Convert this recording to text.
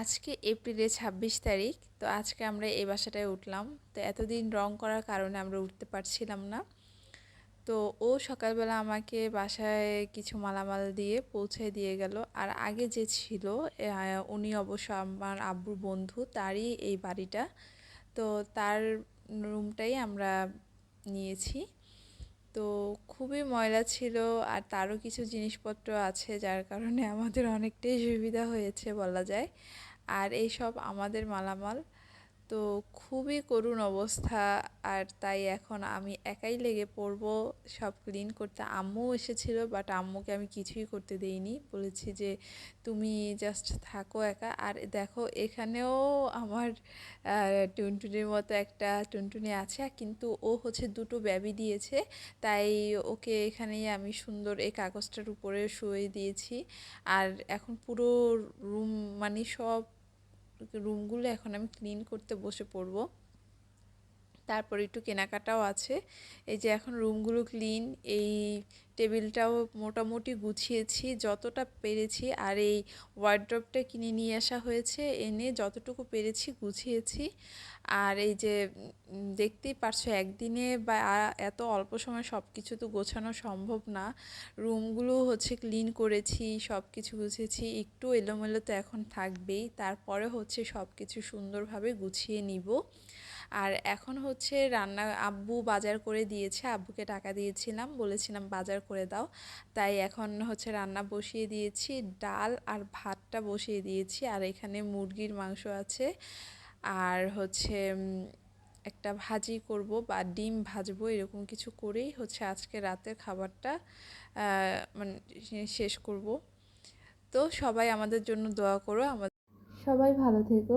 আজকে এপ্রিলের ছাব্বিশ তারিখ, তো আজকে আমরা এই বাসাটায় উঠলাম। তো এতদিন রং করার কারণে আমরা উঠতে পারছিলাম না। তো ও সকালবেলা আমাকে বাসায় কিছু মালামাল দিয়ে পৌঁছে দিয়ে গেল। আর আগে যে ছিল উনি অবশ্য আমার আব্বুর বন্ধু, তারই এই বাড়িটা। তো তার রুমটাই আমরা নিয়েছি। তো খুবই ময়লা ছিল আর তারও কিছু জিনিসপত্র আছে, যার কারণে আমাদের অনেকটাই সুবিধা হয়েছে বলা যায়। আর এইসব আমাদের মালামাল তো খুবই করুণ অবস্থা। আর তাই এখন আমি একাই লেগে পড়ব সব ক্লিন করতে। আম্মু এসেছিল বাট আম্মুকে আমি কিছুই করতে দেইনি। বলেছি যে, তুমি জাস্ট থাকো একা। আর দেখো, এখানেও আমার টুনটুনির মতো একটা টুনটুনি আছে। কিন্তু ও হচ্ছে দুটো ব্যাবি দিয়েছে। তাই ওকে এখানেই আমি সুন্দর এই কাগজটার উপরে শুয়ে দিয়েছি। আর এখন পুরো রুম মানে সব রুমগুলো এখন আমি ক্লিন করতে বসে পড়ব। তারপর একটু কেনাকাটাও আছে। এই যে এখন রুমগুলো ক্লিন, এই টেবিলটাও মোটামুটি গুছিয়েছি, যতটা পেরেছি। আর এই ওয়ার্ড্রপটা কিনে নিয়ে আসা হয়েছে, এনে যতটুকু পেরেছি গুছিয়েছি। আর এই যে দেখতেই পারছ একদিনে বা এত অল্প সময় সব কিছু তো গোছানো সম্ভব না। রুমগুলো হচ্ছে ক্লিন করেছি সব কিছু গুছিয়েছি। একটু এলোমেলো তো এখন থাকবেই। তারপরে হচ্ছে সব কিছু সুন্দরভাবে গুছিয়ে নিব। আর এখন হচ্ছে রান্না, আব্বু বাজার করে দিয়েছে। আব্বুকে টাকা দিয়েছিলাম, বলেছিলাম বাজার করে দাও। তাই এখন হচ্ছে রান্না বসিয়ে দিয়েছি, ডাল আর ভাতটা বসিয়ে দিয়েছি। আর এখানে মুরগির মাংস আছে। আর হচ্ছে একটা ভাজি করব বা ডিম ভাজবো, এরকম কিছু করেই হচ্ছে আজকে রাতের খাবারটা মানে শেষ করব। তো সবাই আমাদের জন্য দোয়া করো, আমাদের সবাই ভালো থেকো।